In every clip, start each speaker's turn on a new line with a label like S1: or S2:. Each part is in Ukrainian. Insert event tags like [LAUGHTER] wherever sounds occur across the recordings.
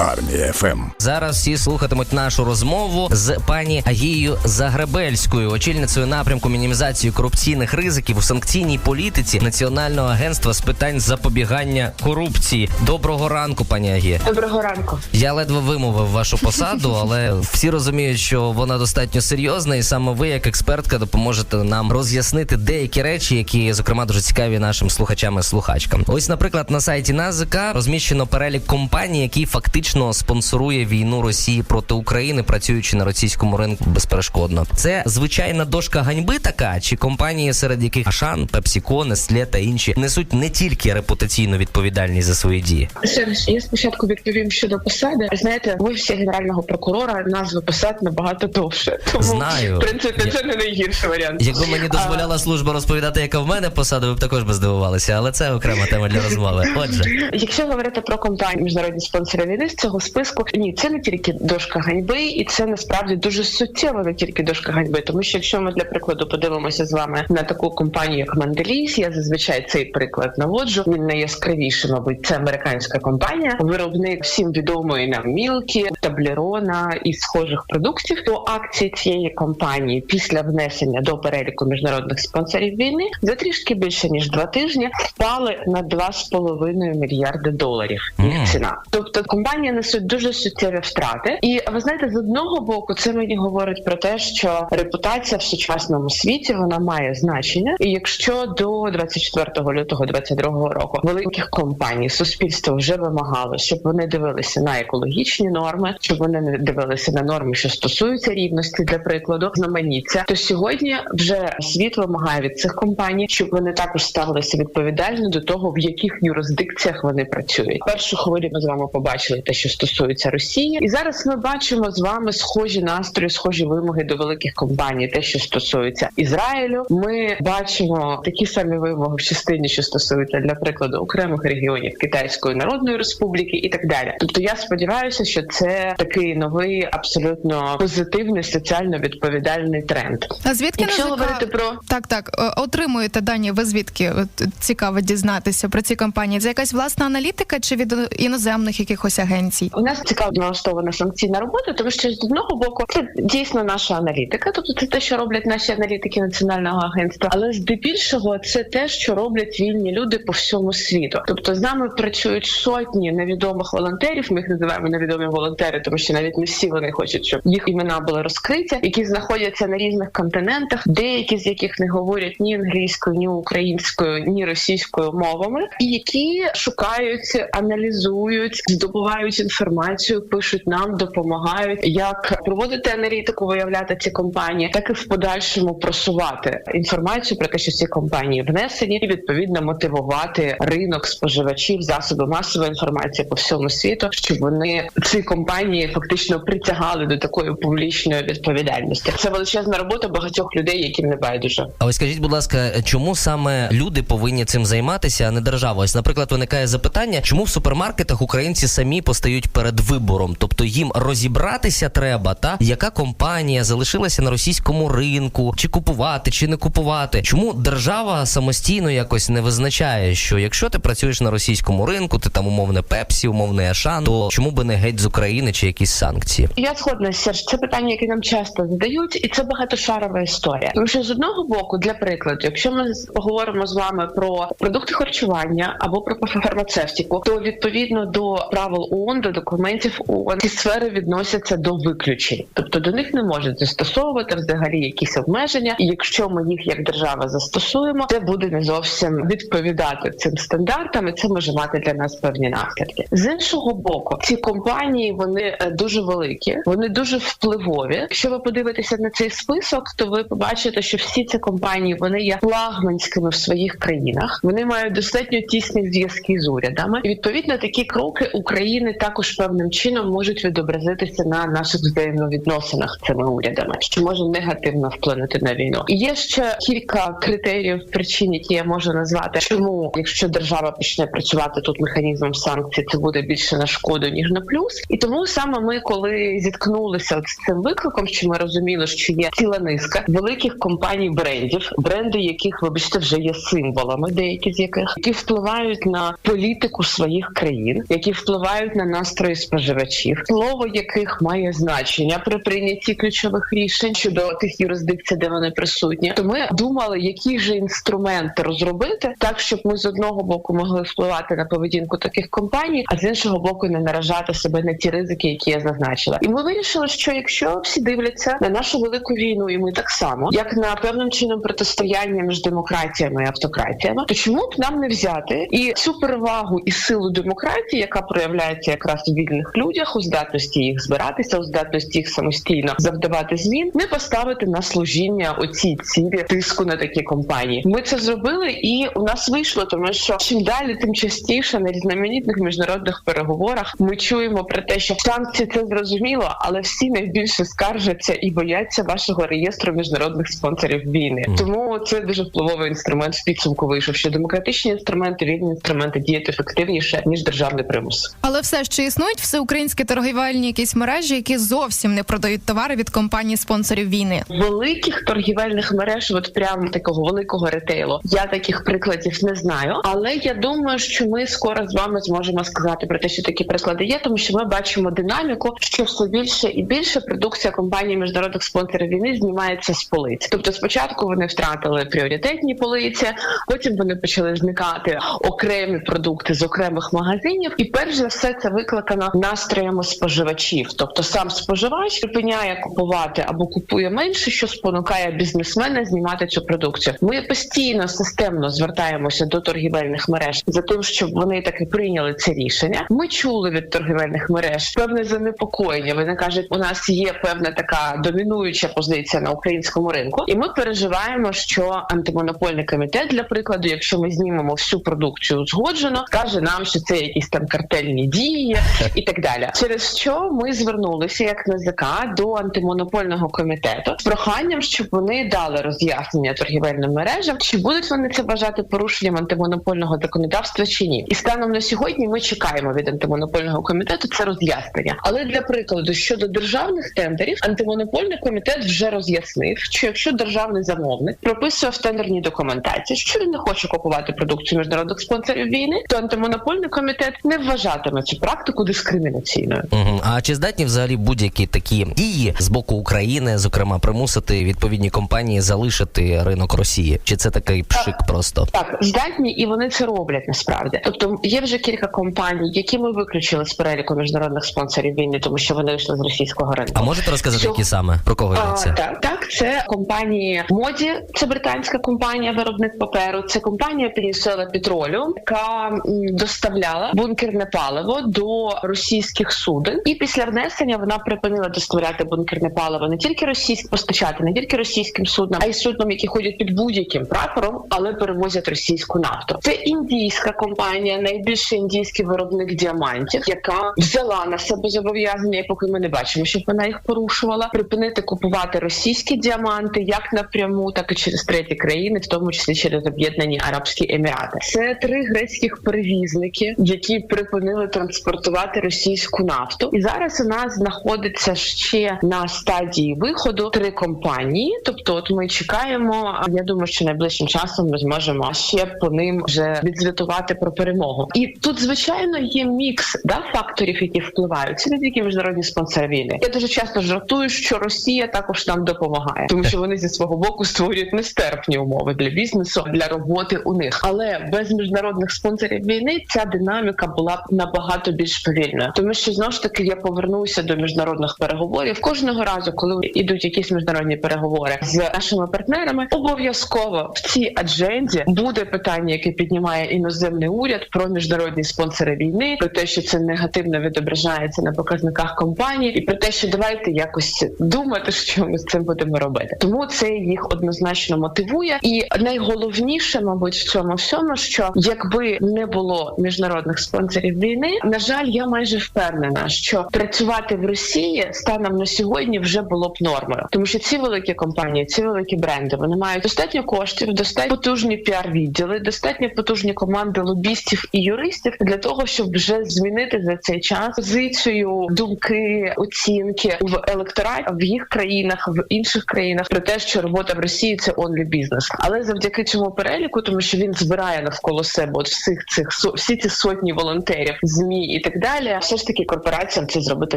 S1: Армія ФМ.
S2: Зараз всі слухатимуть нашу розмову з пані Агією Загребельською, очільницею напрямку мінімізації корупційних ризиків у санкційній політиці Національного агентства з питань запобігання корупції. Доброго ранку, пані Агія.
S3: Доброго ранку.
S2: Я ледве вимовив вашу посаду, [LAUGHS] але всі розуміють, що вона достатньо серйозна, і саме ви, як експертка, допоможете нам роз'яснити деякі речі, які зокрема дуже цікаві нашим слухачам і слухачкам. Ось, наприклад, на сайті НАЗК розміщено перелік компаній, які фактично спонсорує війну Росії проти України, працюючи на російському ринку безперешкодно. Це звичайна дошка ганьби, така чи компанії, серед яких Ашан, Пепсіко, Нестле та інші несуть не тільки репутаційну відповідальність за свої дії.
S3: Серж, я спочатку відповім щодо посади. Знаєте, ви всі генерального прокурора назви посад набагато довше. Тому
S2: Знаю.
S3: в принципі
S2: Я-
S3: це не найгірший варіант.
S2: Якби мені
S3: А,
S2: дозволяла служба розповідати, яка в мене посада, ви б також би здивувалися, але це окрема тема для розмови. Отже, [LAUGHS]
S3: Якщо говорити про компанії міжнародні спонсори війни цього списку, ні, це не тільки дошка ганьби, і це насправді дуже суттєво не тільки дошка ганьби. Тому що якщо ми для прикладу подивимося з вами на таку компанію, як Манделіс, я зазвичай цей приклад наводжу. Він найяскравіший, мабуть, це американська компанія, виробник всім відомої нам мілкі, таблерона і схожих продуктів. То акції цієї компанії після внесення до переліку міжнародних спонсорів війни за трішки більше ніж два тижні впали на 2,5 мільярди доларів. Їх ціна. Тобто компанії несуть дуже суттєві втрати. І ви знаєте, з одного боку, це мені говорить про те, що репутація в сучасному світі вона має значення. І якщо до 24 лютого 2022 року великих компаній суспільство вже вимагало, щоб вони дивилися на екологічні норми, щоб вони не дивилися на норми, що стосуються рівності, для прикладу, знаманіття, то сьогодні вже світ вимагає від цих компаній, щоб вони також ставилися відповідально до того, в яких юрисдикціях вони працюють. Першу хвилю ми з вами побачили те, що стосується Росії, і зараз ми бачимо з вами схожі настрої, схожі вимоги до великих компаній, те, що стосується Ізраїлю. Ми бачимо такі самі вимоги в частині, що стосується для прикладу окремих регіонів Китайської Народної Республіки, і так далі. Тобто, я сподіваюся, що це такий новий, абсолютно позитивний соціально відповідальний тренд.
S4: А звідки
S3: Якщо
S4: НАЗК...
S3: говорити про
S4: так, так е, отримуєте дані? Ви звідки От, цікаво дізнатися про ці компанії? Це якась власна аналітика чи від іноземних якихось агенцій?
S3: У нас цікаво налаштована санкційна робота, тому що з одного боку це дійсно наша аналітика, тобто це те, що роблять наші аналітики національного агентства, але здебільшого це те, що роблять вільні люди по всьому світу. Тобто з нами працюють сотні невідомих волонтерів. Ми їх називаємо невідомі волонтери, тому що навіть не всі вони хочуть, щоб їх імена були розкриті, які знаходяться на різних континентах, деякі з яких не говорять ні англійською, ні українською, ні російською мовами, і які шукають, аналізують, здобувають інформацію, пишуть нам, допомагають як проводити аналітику, виявляти ці компанії, так і в подальшому просувати інформацію про те, що ці компанії внесені, і відповідно мотивувати ринок споживачів, засоби масової інформації по всьому світу, щоб вони ці компанії фактично притягали до такої публічної відповідальності. Це величезна робота багатьох людей, яким не байдуже.
S2: а ось скажіть, будь ласка, чому саме люди повинні цим займатися, а не держава? Ось, наприклад, виникає запитання, чому в супермаркетах українці самі постають перед вибором, тобто їм розібратися треба, та яка компанія залишилася на російському ринку, чи купувати, чи не купувати? Чому держава самостійно якось не визначає, що якщо ти працюєш на російському ринку, ти там умовне Пепсі, умовний Ашан, то чому би не геть з України чи якісь санкції?
S3: Я згодна Серж, це питання, яке нам часто задають, і це багатошарова історія. Тому що з одного боку, для прикладу, якщо ми поговоримо з вами про продукти харчування або про фармацевтику, то відповідно до правил ООН, до документів ООН, ці сфери відносяться до виключень, тобто до них не можуть застосовувати взагалі якісь обмеження. І якщо ми їх як держава застосуємо, це буде не зовсім відповідати цим стандартам, і це може мати для нас певні наслідки. З іншого боку, ці компанії вони е, дуже великі, вони дуже впливові. Якщо ви подивитеся на цей список, то ви побачите, що всі ці компанії вони є флагманськими в своїх країнах. Вони мають достатньо тісні зв'язки з урядами. І відповідно такі кроки України також певним чином можуть відобразитися на наших взаємовідносинах з цими урядами, що може негативно вплинути на війну. Є ще кілька критеріїв причин, які я можу назвати, чому, якщо держава почне працювати тут механізмом санкцій, це буде більше на шкоду ніж на плюс. І тому саме ми, коли зіткнулися з цим викликом, що ми розуміли, що є ціла низка великих компаній брендів, бренди, яких вибачте вже є символами, деякі з яких які впливають на політику своїх країн, які впливають на настрої споживачів, слово яких має значення при прийнятті ключових рішень щодо тих юрисдикцій, де вони присутні. То ми думали, які ж інструменти розробити так, щоб ми з одного боку могли впливати на поведінку таких компаній, а з іншого боку не наражати себе на ті ризики, які я зазначила. І ми вирішили, що якщо всі дивляться на нашу велику війну, і ми так само, як на певним чином протистояння між демократіями і автократіями, то чому б нам не взяти і цю перевагу і силу демократії, яка проявляється якраз у вільних людях, у здатності їх збиратися, у здатності їх самостійно завдавати змін, не поставити на служіння оцій цілі тиску на такі компанії. Ми це зробили, і у нас вийшло, тому що чим далі, тим частіше на різноманітних міжнародних переговорах ми чуємо про те, що санкції це зрозуміло, але всі найбільше скаржаться і бояться вашого реєстру міжнародних спонсорів війни. Тому це дуже впливовий інструмент в підсумку вийшов, що демократичні інструменти, вільні інструменти діють ефективніше ніж державний примус.
S4: Але все ще існують всеукраїнські торгівельні якісь мережі, які зовсім не продають товари від компаній спонсорів війни.
S3: Великих торгівельних мереж, от прям такого великого ретейлу, я таких прикладів не знаю. Але я думаю, що ми скоро з вами зможемо сказати про те, що такі приклади є, тому що ми бачимо динаміку, що все більше і більше продукція компаній міжнародних спонсорів війни знімається з полиць. Тобто, спочатку вони втратили пріоритетні полиці, потім вони почали зникати окремі продукти з окремих магазинів, і перш за все це викликано настроями споживачів. Тобто сам споживач припиняє купувати або купує менше, що спонукає бізнесмена знімати цю продукцію. Ми постійно системно звертаємося до торгівельних мереж за тим, щоб вони таки прийняли це рішення. Ми чули від торгівельних мереж певне занепокоєння. Вони кажуть, у нас є певна така домінуюча позиція на українському ринку, і ми переживаємо, що антимонопольний комітет, для прикладу, якщо ми знімемо всю продукцію узгоджено, каже нам, що це якісь там картельні дії і так далі. Через що ми звернулися як НЗК до антимонопольного комітету з проханням, щоб вони дали роз'яснення торгівельним мережам, чи будуть вони це вважати порушенням антимонопольного законодавства чи ні. І станом на сьогодні ми чекаємо від антимонопольного комітету це роз'яснення. Але для прикладу щодо державних тендерів, антимонопольний комітет вже роз'яснив, що якщо державний замовник прописує в тендерній документації, що він не хоче купувати продукцію міжнародних спонсорів війни, то антимонопольний комітет не вважатиме цю практику дискримінаційною.
S2: Угу. А чи здатні взагалі будь-які такі дії з боку України, зокрема, примусити відповідні компанії залишити ринок Росії? Чи це такий пшик просто?
S3: Так, здатні, і вони це роблять насправді. Тобто є вже кілька компаній, які ми виключили з переліку міжнародних спонсорів війни, тому що вони вийшли з російського ринку.
S2: А можете розказати,
S3: Що?
S2: які саме про кого йдеться?
S3: так, так, це компанія Моді, це британська компанія, виробник паперу. Це компанія Peninsula Petroleum, яка доставляла бункерне паливо до російських суден. І після внесення вона припинила доставляти бункерне паливо не тільки російськ постачати, не тільки російським суднам, а й суднам, які ходять під будь-яким прапором, але перевозять російську нафту. Це індійська компанія, найбільший індійський виробник діамантів, яка взяла на себе зобов'язання, і поки ми не бачимо, щоб вона їх порушувала, припинити купувати російські діаманти як напряму, так і через треті країни, в тому числі через об'єднані Арабські Емірати. Це три грецьких перевізники, які припинили транспортувати російську нафту. І зараз у нас знаходиться ще на стадії виходу три компанії. Тобто, от ми чекаємо. Я думаю, що найближчим часом ми зможемо ще по ним вже відзвітувати про перемогу. І тут, звичайно, є мікс да факторів, які впливають. Це не тільки міжнародні спонсори війни. Я дуже часто жартую, що Росія також нам допомагає, тому що вони зі свого боку створюють нестерпні умови для бізнесу, для роботи у них. Але без міжнародних спонсорів війни ця динаміка була б набагато більш повільною, тому що знову ж таки я повернуся до міжнародних переговорів. Кожного разу, коли йдуть якісь міжнародні переговори з нашими партнерами, обов'язково в цій адженді буде питання, яке піднімає іноземний уряд про міжнародні спонсори війни, про те, що це негативно відображається на показниках компанії, і про те, що давайте якось думати, що ми з цим будемо робити. Тому це їх однозначно мотивує. І найголовніше, мабуть, в цьому всьому, що якби не було міжнародних спонсорів війни, на жаль, я майже впевнена, що працювати в Росії станом на сьогодні вже було б нормою, тому що ці великі компанії, ці великі бренди, вони мають достатньо коштів, достатньо потужні піар-відділи, достатньо потужні команди лобістів і юристів для того, щоб вже змінити за цей час позицію, думки, оцінки в електораті в їх країнах, в інших країнах про те, що робота в Росії це онлі бізнес, але завдяки цьому переліку, тому що він збирає навколо себе от всіх цих всі ці сотні волонтерів, змі і так далі. Все ж таки корпораціям це зробити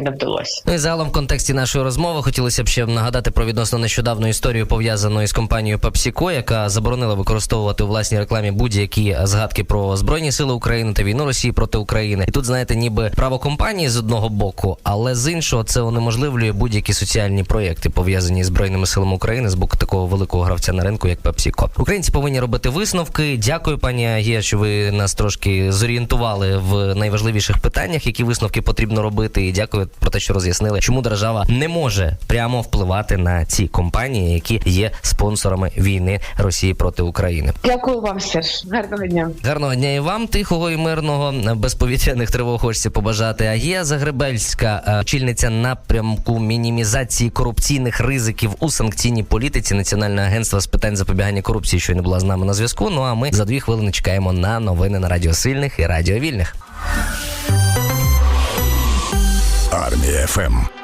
S3: не вдалося.
S2: Ну і загалом в контексті нашої розмови хотілося б ще нагадати про відносно нещодавну історію пов'язану із компанією PepsiCo, яка заборонила використовувати у власній рекламі будь-які згадки про збройні сили України та війну Росії проти України. І тут знаєте, ніби право компанії з одного боку, але з іншого це унеможливлює будь-які соціальні проєкти пов'язані з збройними силами України з боку такого великого гравця на ринку, як PepsiCo. Українці повинні робити висновки. Дякую, пані Агія, що ви нас трошки зорієнтували в найважливіших питаннях, які висновки потрібно робити. І дякую про те, що роз'яснили, чому держава не може прямо впливати на ці компанії, які є спонсорами війни Росії проти України.
S3: Дякую вам, Серж. Гарного дня.
S2: Гарного дня і вам, тихого і мирного, без повітряних тривог хочеться побажати. Агія Загребельська, е, очільниця напрямку мінімізації корупційних ризиків у санкційній політиці Національного агентства з питань запобігання корупції, що не була з нами на зв'язку. Ну а ми за дві хвилини чекаємо на новини на Радіо Сильних і Радіо Вільних.
S1: Армія ФМ.